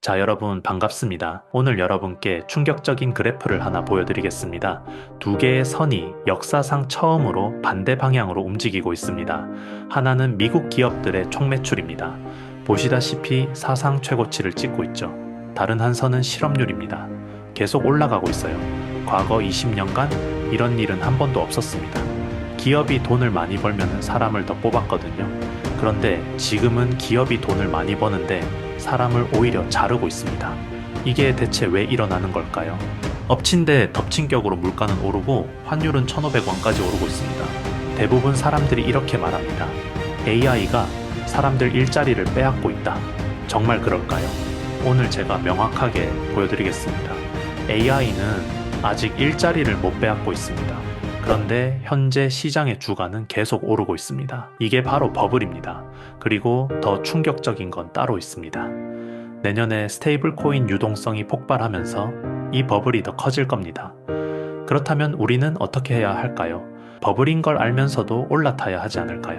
자, 여러분 반갑습니다. 오늘 여러분께 충격적인 그래프를 하나 보여드리겠습니다. 두 개의 선이 역사상 처음으로 반대 방향으로 움직이고 있습니다. 하나는 미국 기업들의 총매출입니다. 보시다시피 사상 최고치를 찍고 있죠. 다른 한 선은 실업률입니다. 계속 올라가고 있어요. 과거 20년간 이런 일은 한 번도 없었습니다. 기업이 돈을 많이 벌면 사람을 더 뽑았거든요. 그런데 지금은 기업이 돈을 많이 버는데 사람을 오히려 자르고 있습니다. 이게 대체 왜 일어나는 걸까요? 엎친 데 덮친 격으로 물가는 오르고 환율은 1,500원까지 오르고 있습니다. 대부분 사람들이 이렇게 말합니다. AI가 사람들 일자리를 빼앗고 있다. 정말 그럴까요? 오늘 제가 명확하게 보여드리겠습니다. AI는 아직 일자리를 못 빼앗고 있습니다. 그런데 현재 시장의 주가는 계속 오르고 있습니다. 이게 바로 버블입니다. 그리고 더 충격적인 건 따로 있습니다. 내년에 스테이블 코인 유동성이 폭발하면서 이 버블이 더 커질 겁니다. 그렇다면 우리는 어떻게 해야 할까요? 버블인 걸 알면서도 올라타야 하지 않을까요?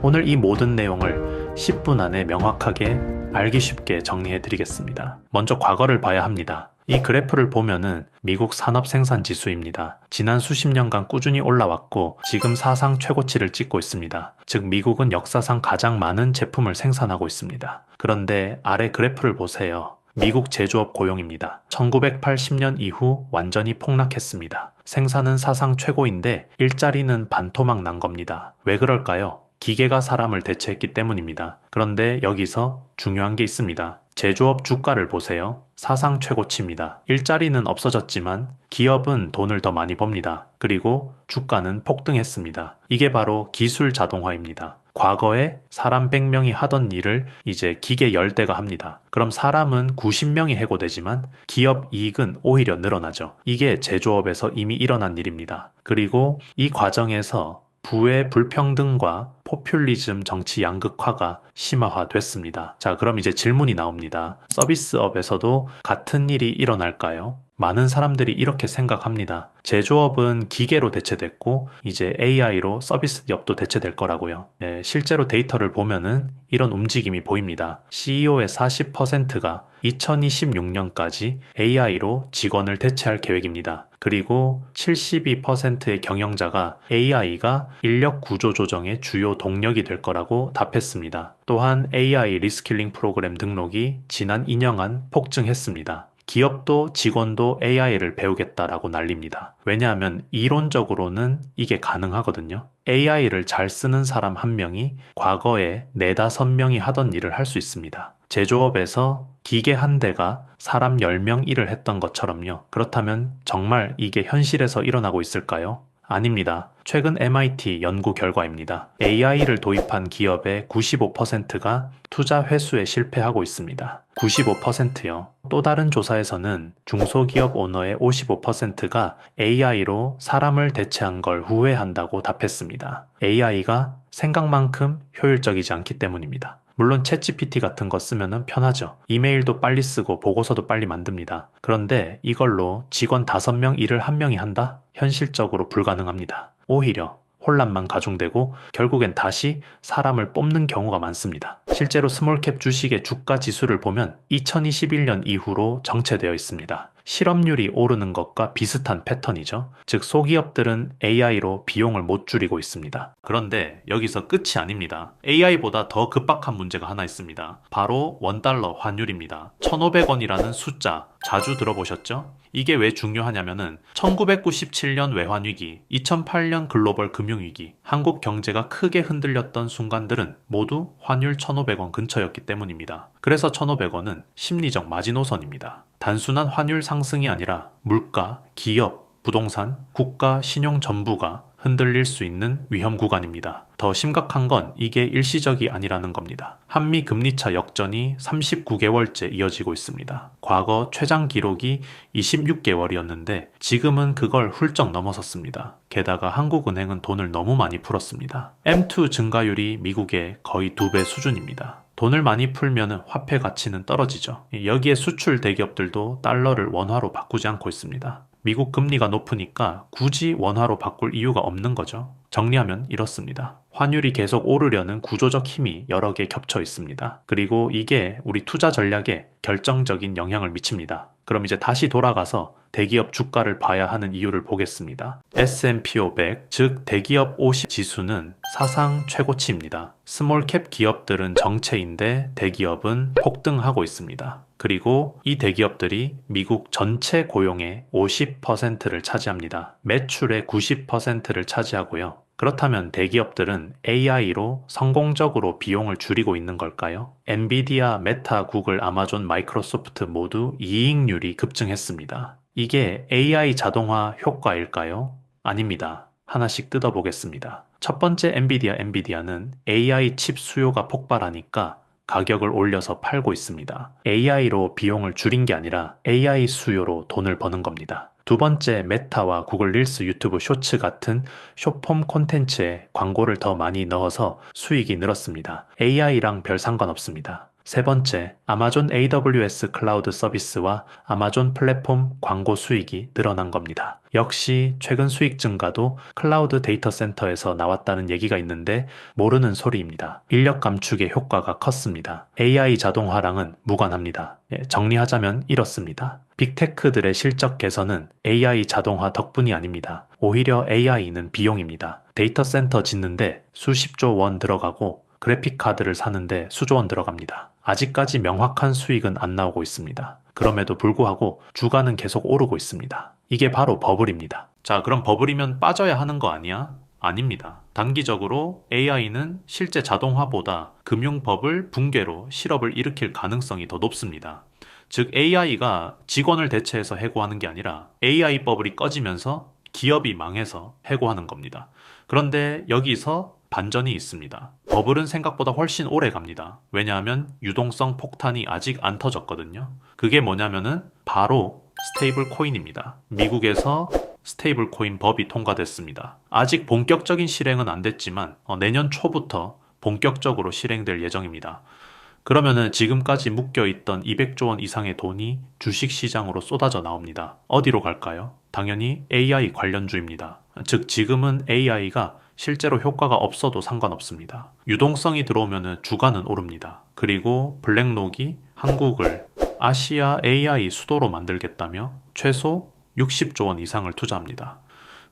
오늘 이 모든 내용을 10분 안에 명확하게 알기 쉽게 정리해 드리겠습니다. 먼저 과거를 봐야 합니다. 이 그래프를 보면은 미국 산업 생산 지수입니다. 지난 수십 년간 꾸준히 올라왔고 지금 사상 최고치를 찍고 있습니다. 즉 미국은 역사상 가장 많은 제품을 생산하고 있습니다. 그런데 아래 그래프를 보세요. 미국 제조업 고용입니다. 1980년 이후 완전히 폭락했습니다. 생산은 사상 최고인데 일자리는 반토막 난 겁니다. 왜 그럴까요? 기계가 사람을 대체했기 때문입니다. 그런데 여기서 중요한 게 있습니다. 제조업 주가를 보세요. 사상 최고치입니다. 일자리는 없어졌지만 기업은 돈을 더 많이 법니다. 그리고 주가는 폭등했습니다. 이게 바로 기술 자동화입니다. 과거에 사람 100명이 하던 일을 이제 기계 10대가 합니다. 그럼 사람은 90명이 해고되지만 기업 이익은 오히려 늘어나죠. 이게 제조업에서 이미 일어난 일입니다. 그리고 이 과정에서 부의 불평등과 포퓰리즘 정치 양극화가 심화됐습니다. 자, 그럼 이제 질문이 나옵니다. 서비스업에서도 같은 일이 일어날까요? 많은 사람들이 이렇게 생각합니다. 제조업은 기계로 대체됐고 이제 AI로 서비스업도 대체될 거라고요. 네, 실제로 데이터를 보면은 이런 움직임이 보입니다. CEO의 40%가 2026년까지 AI로 직원을 대체할 계획입니다. 그리고 72%의 경영자가 AI가 인력 구조 조정의 주요 동력이 될 거라고 답했습니다. 또한 AI 리스킬링 프로그램 등록이 지난 2년간 폭증했습니다. 기업도 직원도 AI를 배우겠다라고 난립니다. 왜냐하면 이론적으로는 이게 가능하거든요. AI를 잘 쓰는 사람 한 명이 과거에 네다섯 명이 하던 일을 할 수 있습니다. 제조업에서 기계 한 대가 사람 10명 일을 했던 것처럼요. 그렇다면 정말 이게 현실에서 일어나고 있을까요? 아닙니다. 최근 MIT 연구 결과입니다. AI를 도입한 기업의 95%가 투자 회수에 실패하고 있습니다. 95%요. 또 다른 조사에서는 중소기업 오너의 55%가 AI로 사람을 대체한 걸 후회한다고 답했습니다. AI가 생각만큼 효율적이지 않기 때문입니다. 물론 챗GPT 같은 거 쓰면 편하죠. 이메일도 빨리 쓰고 보고서도 빨리 만듭니다. 그런데 이걸로 직원 5명 일을 한 명이 한다? 현실적으로 불가능합니다. 오히려 혼란만 가중되고 결국엔 다시 사람을 뽑는 경우가 많습니다. 실제로 스몰캡 주식의 주가 지수를 보면 2021년 이후로 정체되어 있습니다. 실업률이 오르는 것과 비슷한 패턴이죠. 즉 소기업들은 AI로 비용을 못 줄이고 있습니다. 그런데 여기서 끝이 아닙니다. AI보다 더 급박한 문제가 하나 있습니다. 바로 원달러 환율입니다. 1,500원이라는 숫자 자주 들어보셨죠? 이게 왜 중요하냐면은 1997년 외환위기, 2008년 글로벌 금융위기, 한국 경제가 크게 흔들렸던 순간들은 모두 환율 1,500원 근처였기 때문입니다. 그래서 1,500원은 심리적 마지노선입니다. 단순한 환율 상승이 아니라 물가, 기업, 부동산, 국가, 신용 전부가 흔들릴 수 있는 위험 구간입니다. 더 심각한 건 이게 일시적이 아니라는 겁니다. 한미 금리차 역전이 39개월째 이어지고 있습니다. 과거 최장 기록이 26개월이었는데 지금은 그걸 훌쩍 넘어섰습니다. 게다가 한국은행은 돈을 너무 많이 풀었습니다. M2 증가율이 미국의 거의 두 배 수준입니다. 돈을 많이 풀면 화폐 가치는 떨어지죠. 여기에 수출 대기업들도 달러를 원화로 바꾸지 않고 있습니다. 미국 금리가 높으니까 굳이 원화로 바꿀 이유가 없는 거죠. 정리하면 이렇습니다. 환율이 계속 오르려는 구조적 힘이 여러 개 겹쳐 있습니다. 그리고 이게 우리 투자 전략에 결정적인 영향을 미칩니다. 그럼 이제 다시 돌아가서 대기업 주가를 봐야 하는 이유를 보겠습니다. S&P 500, 즉 대기업 50 지수는 사상 최고치입니다. 스몰캡 기업들은 정체인데 대기업은 폭등하고 있습니다. 그리고 이 대기업들이 미국 전체 고용의 50%를 차지합니다. 매출의 90%를 차지하고요. 그렇다면 대기업들은 AI로 성공적으로 비용을 줄이고 있는 걸까요? 엔비디아, 메타, 구글, 아마존, 마이크로소프트 모두 이익률이 급증했습니다. 이게 AI 자동화 효과일까요? 아닙니다. 하나씩 뜯어보겠습니다. 첫 번째 엔비디아, 엔비디아는 AI 칩 수요가 폭발하니까 가격을 올려서 팔고 있습니다. AI로 비용을 줄인 게 아니라 AI 수요로 돈을 버는 겁니다. 두 번째 메타와 구글 릴스 유튜브 쇼츠 같은 쇼폼 콘텐츠에 광고를 더 많이 넣어서 수익이 늘었습니다. AI랑 별 상관없습니다. 세 번째, 아마존 AWS 클라우드 서비스와 아마존 플랫폼 광고 수익이 늘어난 겁니다. 역시 최근 수익 증가도 클라우드 데이터 센터에서 나왔다는 얘기가 있는데 모르는 소리입니다. 인력 감축의 효과가 컸습니다. AI 자동화랑은 무관합니다. 예, 정리하자면 이렇습니다. 빅테크들의 실적 개선은 AI 자동화 덕분이 아닙니다. 오히려 AI는 비용입니다. 데이터 센터 짓는데 수십조 원 들어가고 그래픽 카드를 사는데 수조 원 들어갑니다. 아직까지 명확한 수익은 안 나오고 있습니다. 그럼에도 불구하고 주가는 계속 오르고 있습니다. 이게 바로 버블입니다. 자, 그럼 버블이면 빠져야 하는 거 아니야? 아닙니다. 단기적으로 AI는 실제 자동화보다 금융 버블 붕괴로 실업을 일으킬 가능성이 더 높습니다. 즉 AI가 직원을 대체해서 해고하는 게 아니라 AI 버블이 꺼지면서 기업이 망해서 해고하는 겁니다. 그런데 여기서 반전이 있습니다. 버블은 생각보다 훨씬 오래 갑니다. 왜냐하면 유동성 폭탄이 아직 안 터졌거든요. 그게 뭐냐면은 바로 스테이블 코인입니다. 미국에서 스테이블 코인 법이 통과됐습니다. 아직 본격적인 실행은 안 됐지만 어, 내년 초부터 본격적으로 실행될 예정입니다. 그러면은 지금까지 묶여 있던 200조 원 이상의 돈이 주식 시장으로 쏟아져 나옵니다. 어디로 갈까요? 당연히 AI 관련주입니다. 즉 지금은 AI가 실제로 효과가 없어도 상관없습니다. 유동성이 들어오면 주가는 오릅니다. 그리고 블랙록이 한국을 아시아 AI 수도로 만들겠다며 최소 60조 원 이상을 투자합니다.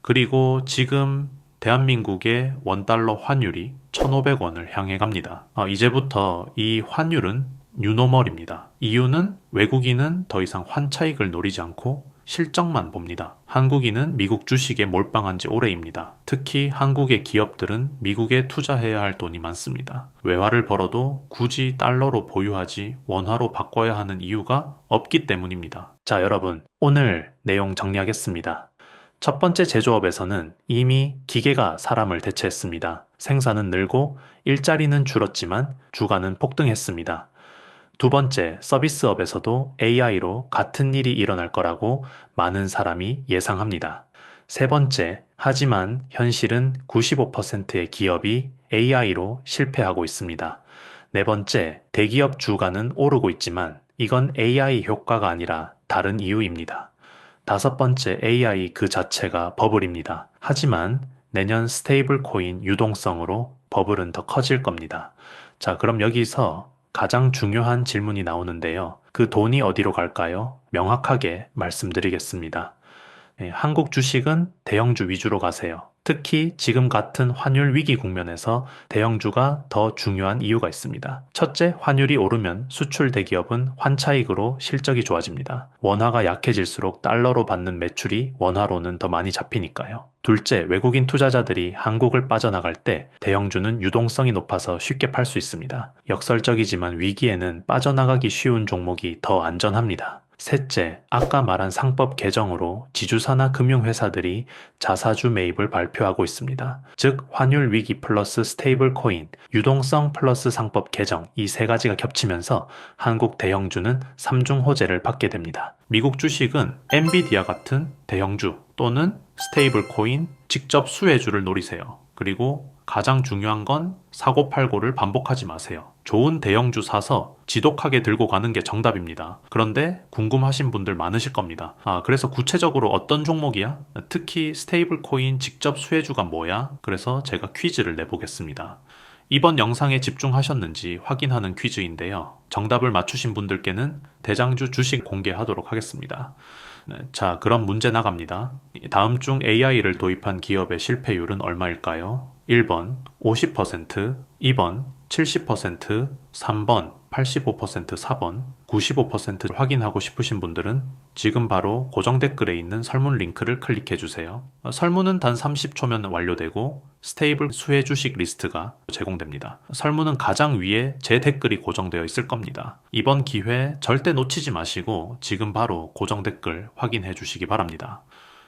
그리고 지금 대한민국의 원달러 환율이 1,500원을 향해 갑니다. 아, 이제부터 이 환율은 뉴노멀입니다. 이유는 외국인은 더 이상 환차익을 노리지 않고 실적만 봅니다. 한국인은 미국 주식에 몰빵한 지 오래입니다. 특히 한국의 기업들은 미국에 투자해야 할 돈이 많습니다. 외화를 벌어도 굳이 달러로 보유하지 원화로 바꿔야 하는 이유가 없기 때문입니다. 자, 여러분. 오늘 내용 정리하겠습니다. 첫 번째 제조업에서는 이미 기계가 사람을 대체했습니다. 생산은 늘고 일자리는 줄었지만 주가는 폭등했습니다. 두 번째, 서비스업에서도 AI로 같은 일이 일어날 거라고 많은 사람이 예상합니다. 세 번째, 하지만 현실은 95%의 기업이 AI로 실패하고 있습니다. 네 번째, 대기업 주가는 오르고 있지만 이건 AI 효과가 아니라 다른 이유입니다. 다섯 번째, AI 그 자체가 버블입니다. 하지만 내년 스테이블 코인 유동성으로 버블은 더 커질 겁니다. 자, 그럼 여기서 가장 중요한 질문이 나오는데요. 그 돈이 어디로 갈까요? 명확하게 말씀드리겠습니다. 예, 한국 주식은 대형주 위주로 가세요. 특히 지금 같은 환율 위기 국면에서 대형주가 더 중요한 이유가 있습니다. 첫째, 환율이 오르면 수출 대기업은 환차익으로 실적이 좋아집니다. 원화가 약해질수록 달러로 받는 매출이 원화로는 더 많이 잡히니까요. 둘째, 외국인 투자자들이 한국을 빠져나갈 때 대형주는 유동성이 높아서 쉽게 팔 수 있습니다. 역설적이지만 위기에는 빠져나가기 쉬운 종목이 더 안전합니다. 셋째, 아까 말한 상법 개정으로 지주사나 금융회사들이 자사주 매입을 발표하고 있습니다. 즉, 환율 위기 플러스 스테이블 코인, 유동성 플러스 상법 개정 이 세 가지가 겹치면서 한국 대형주는 삼중 호재를 받게 됩니다. 미국 주식은 엔비디아 같은 대형주 또는 스테이블 코인, 직접 수혜주를 노리세요. 그리고 가장 중요한 건 사고팔고를 반복하지 마세요. 좋은 대형주 사서 지독하게 들고 가는 게 정답입니다. 그런데 궁금하신 분들 많으실 겁니다. 아, 그래서 구체적으로 어떤 종목이야? 특히 스테이블 코인 직접 수혜주가 뭐야? 그래서 제가 퀴즈를 내보겠습니다. 이번 영상에 집중하셨는지 확인하는 퀴즈인데요. 정답을 맞추신 분들께는 대장주 주식 공개하도록 하겠습니다. 네, 자, 그럼 문제 나갑니다. 다음 중 AI를 도입한 기업의 실패율은 얼마일까요? 1번 50%, 2번 70%, 3번 85%, 4번 95% 확인하고 싶으신 분들은 지금 바로 고정 댓글에 있는 설문 링크를 클릭해 주세요. 어, 설문은 단 30초면 완료되고 스테이블 수혜 주식 리스트가 제공됩니다. 설문은 가장 위에 제 댓글이 고정되어 있을 겁니다. 이번 기회 절대 놓치지 마시고 지금 바로 고정 댓글 확인해 주시기 바랍니다.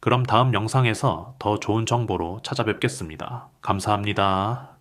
그럼 다음 영상에서 더 좋은 정보로 찾아뵙겠습니다. 감사합니다.